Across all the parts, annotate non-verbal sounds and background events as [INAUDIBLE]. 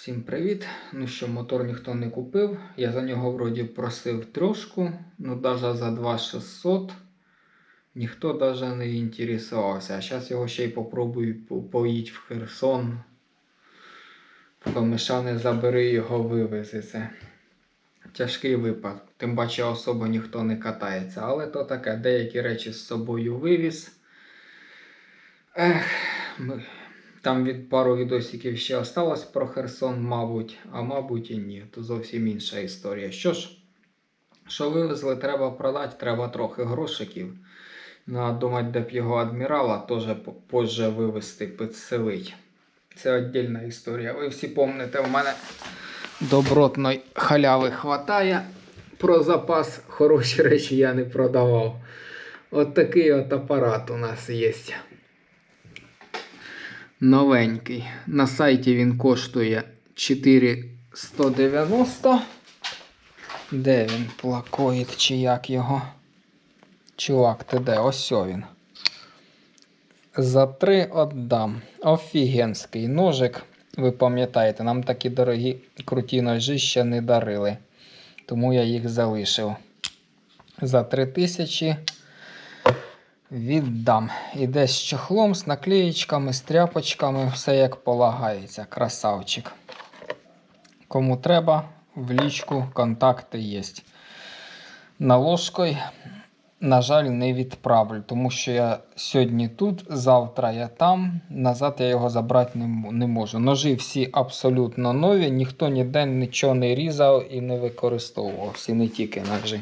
Всім привіт! Ну що, мотор ніхто не купив. Я за нього вроді просив трошку, ну навіть за 2600 ніхто навіть не інтересувався. А зараз його ще й попробую по- поїдь в Херсон. Поки Миша не забери його вивези. Це тяжкий випад. Тим паче особо ніхто не катається. Але то таке, деякі речі з собою вивіз. Ех, ми... Там від пару відосиків ще осталось про Херсон, мабуть, а мабуть і ні. То зовсім інша історія. Що ж, що вивезли, треба продати, треба трохи грошиків. А думати, де б його адмірала теж по- позже вивезти, підселить. Це віддільна історія. Ви всі пам'ятаєте, в мене добротної халяви хватає. Про запас хороші речі я не продавав. От такий от апарат у нас є. Новенький. На сайті він коштує 4190. Де він? Плакоїд чи як його? Чувак, ти де? Ось він. За 3 отдам. Офігенський ножик. Ви пам'ятаєте, нам такі дорогі круті ножі ще не дарили. Тому я їх залишив. За 3000 віддам. Іде з чохлом, з наклеєчками, з тряпочками, все як полагається. Красавчик. Кому треба, в лічку контакти є. Наложкою, на жаль, не відправлю, тому що я сьогодні тут, завтра я там, назад я його забрати не, не можу. Ножі всі абсолютно нові, ніхто ніде нічого не різав і не використовував. Всі не тільки ножі.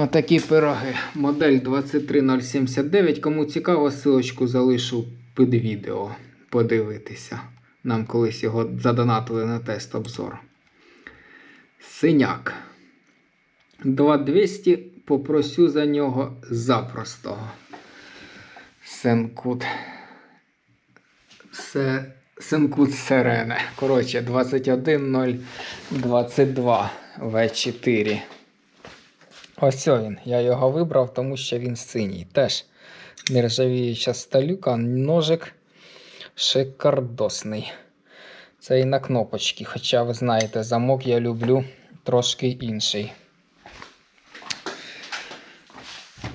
Отакі пироги. Модель 23079. Кому цікаво, силочку залишу під відео. Подивитися. Нам колись його задонатили на тест обзор. Синяк. 2200 попросю за нього запростого. Сенкут. Це Сенкут Сирене. Коротше, 21022 В4. Ось він. Я його вибрав, тому що він синій. Теж нержавіюча сталюка, ножик шикардосний. Це і на кнопочки. Хоча, ви знаєте, замок я люблю трошки інший.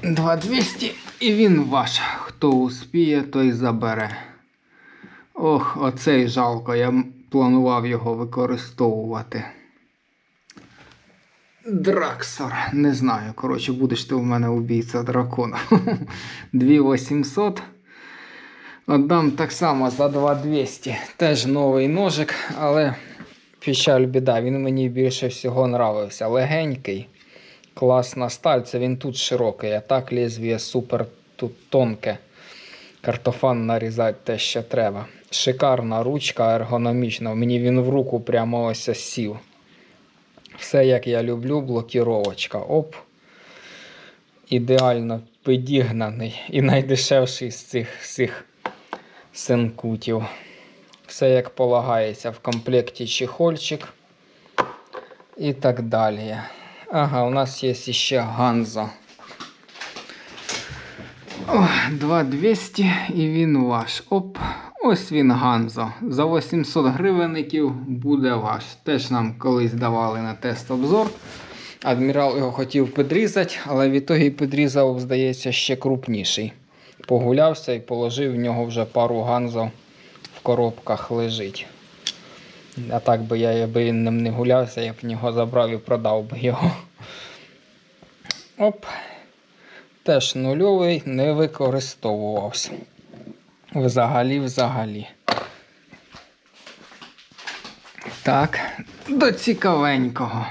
2200 і він ваш. Хто успіє, той забере. Ох, оцей жалко, я планував його використовувати. Драксор. Не знаю. Коротше, будеш ти у мене убійця дракона. 2800. [LAUGHS] Отдам так само за 2200. Теж новий ножик, але печаль біда. Він мені більше всього нравився. Легенький. Класна сталь. Це він тут широкий, а так лезвіє супер тут тонке. Картофан нарізати те, що треба. Шикарна ручка ергономічна. Мені він в руку прямо ось сів. Все як я люблю, блокіровочка. Оп. Ідеально підігнаний і найдешевший з цих всіх синкутів. Все як полагається в комплекті чехольчик і так далі. Ага, у нас є ще Ганзо. О, 2200 і він ваш. Оп, ось він Ганзо. За 800 гривенників буде ваш. Теж нам колись давали на тест обзор. Адмірал його хотів підрізати, але в ітогі підрізав, здається, ще крупніший. Погулявся і положив в нього вже пару ганзо в коробках лежить. А так би я, якби він ним не гулявся, я б нього забрав і продав би його. Оп. Теж нульовий не використовувався. Взагалі, взагалі. Так, до цікавенького.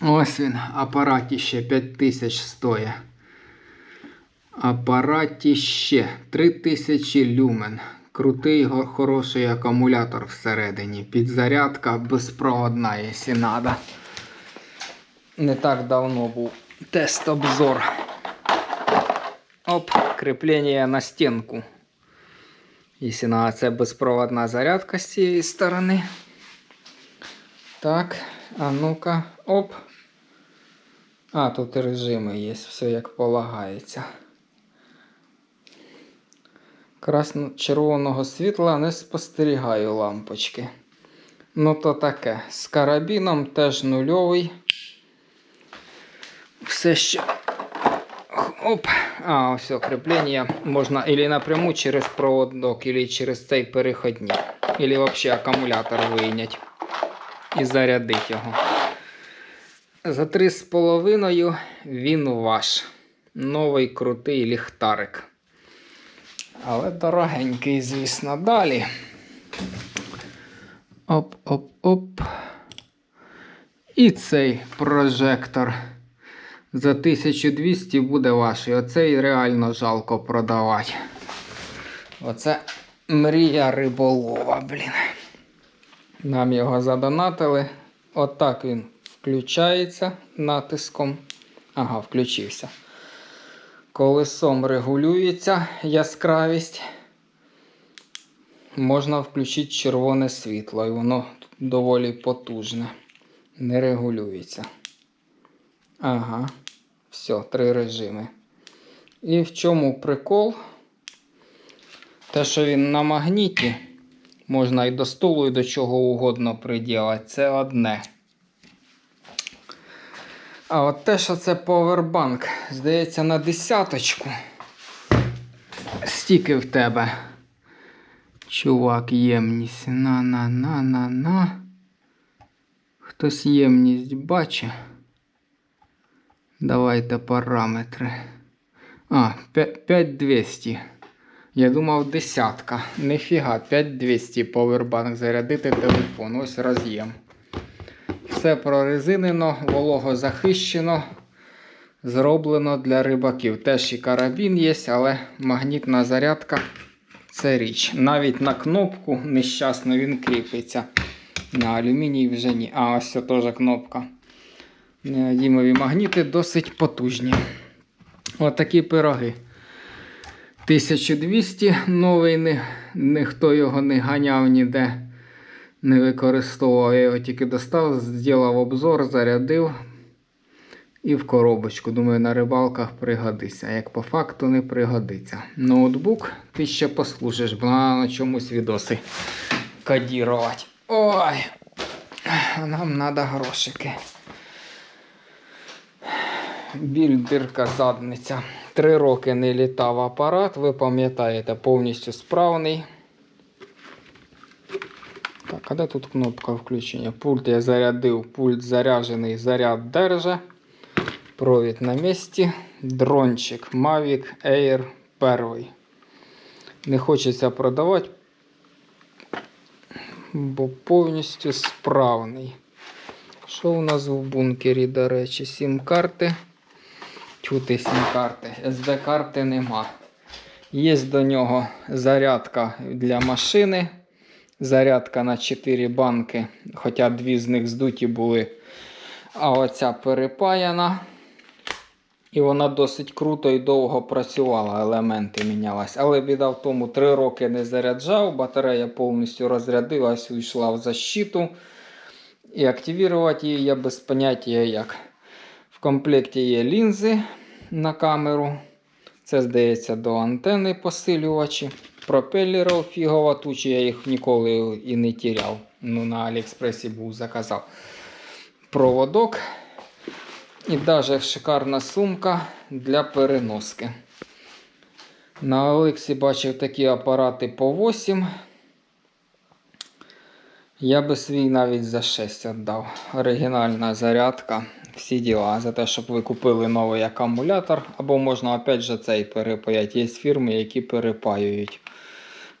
Ось він, апаратіще 5000 стоїть. Апаратіще 3000 люмен. Крутий хороший акумулятор всередині. Підзарядка безпроводна, якщо надо. Не так давно був тест-обзор. Оп, кріплення на стінку. Якщо надо, це безпроводна зарядка з цієї сторони. Так, а ну-ка, оп. А, тут режими є, все як полагається. Красно-червоного світла не спостерігаю лампочки. Ну, то таке. З карабіном теж нульовий. Все ще. Оп. А, все, кріплення можна или напряму через проводок, или через цей переходник. Или взагалі акумулятор вийнять і зарядити його. За 3,5 він ваш. Новий крутий ліхтарик. Але дорогенький, звісно, далі. Оп-оп-оп. І цей прожектор за 1200 буде ваш. І реально жалко продавати. Оце мрія риболова, блін. Нам його задонатили. Отак він включається натиском. Ага, включився. Колесом регулюється яскравість. Можна включити червоне світло, і воно доволі потужне. Не регулюється. Ага. Все, три режими. І в чому прикол? Те, що він на магніті, можна і до столу, і до чого угодно приділати. Це одне. А от те, що це повербанк, здається, на десяточку. Стільки в тебе. Чувак, ємність. На-на-на-на-на. Хтось ємність бачить. Давайте параметри. А, 5200. Я думав, десятка. Нифіга, 5200 повербанк зарядити телефон. Ось роз'єм. Все прорезинено, вологозахищено. Зроблено для рибаків. Теж і карабін є, але магнітна зарядка це річ. Навіть на кнопку нещасно він кріпиться. На алюміній вже ні. А, ось це теж кнопка. Неодімові магніти досить потужні. Отакі пироги. 1200 новий, ні, ніхто його не ганяв ніде, не використовував. Я його тільки достав, зробив обзор, зарядив і в коробочку. Думаю, на рибалках пригодиться. Як по факту не пригодиться. Ноутбук ти ще послужиш, бо на чомусь відоси кодірувати. Ой, нам треба грошики. Біль, дирка, задниця. Три роки не літав апарат, ви пам'ятаєте, повністю справний. Так, а де тут кнопка включення? Пульт я зарядив, пульт заряджений, заряд держа. Провід на місці. Дрончик Mavic Air 1. Не хочеться продавати, бо повністю справний. Що у нас в бункері, до речі, сім карти. Чути сім карти. SD-карти нема. Є до нього зарядка для машини. Зарядка на 4 банки, хоча дві з них здуті були. А оця перепаяна. І вона досить круто і довго працювала, елементи мінялись. Але біда в тому, 3 роки не заряджав, батарея повністю розрядилась, уйшла в защиту. І активувати її я без поняття як. В комплекті є лінзи на камеру. Це, здається, до антени посилювачі. Пропелерів фігова туча, я їх ніколи і не тіряв. Ну, на Аліекспресі був заказав. Проводок. І навіть шикарна сумка для переноски. На Олексі бачив такі апарати по 8. Я би свій навіть за 6 віддав. Оригінальна зарядка. Всі діла. За те, щоб ви купили новий акумулятор. Або можна опять же цей перепаяти. Є фірми, які перепаюють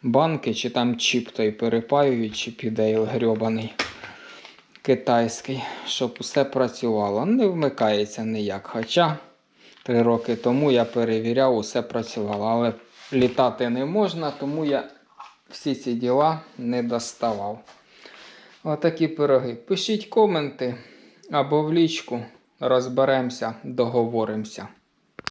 банки, чи там чіп той перепаюють, чи підейл грьобаний китайський, щоб усе працювало. Не вмикається ніяк. Хоча 3 роки тому я перевіряв, усе працювало. Але літати не можна, тому я всі ці діла не доставав. Отакі пироги. Пишіть коменти або в лічку. Розберемося, договоримося.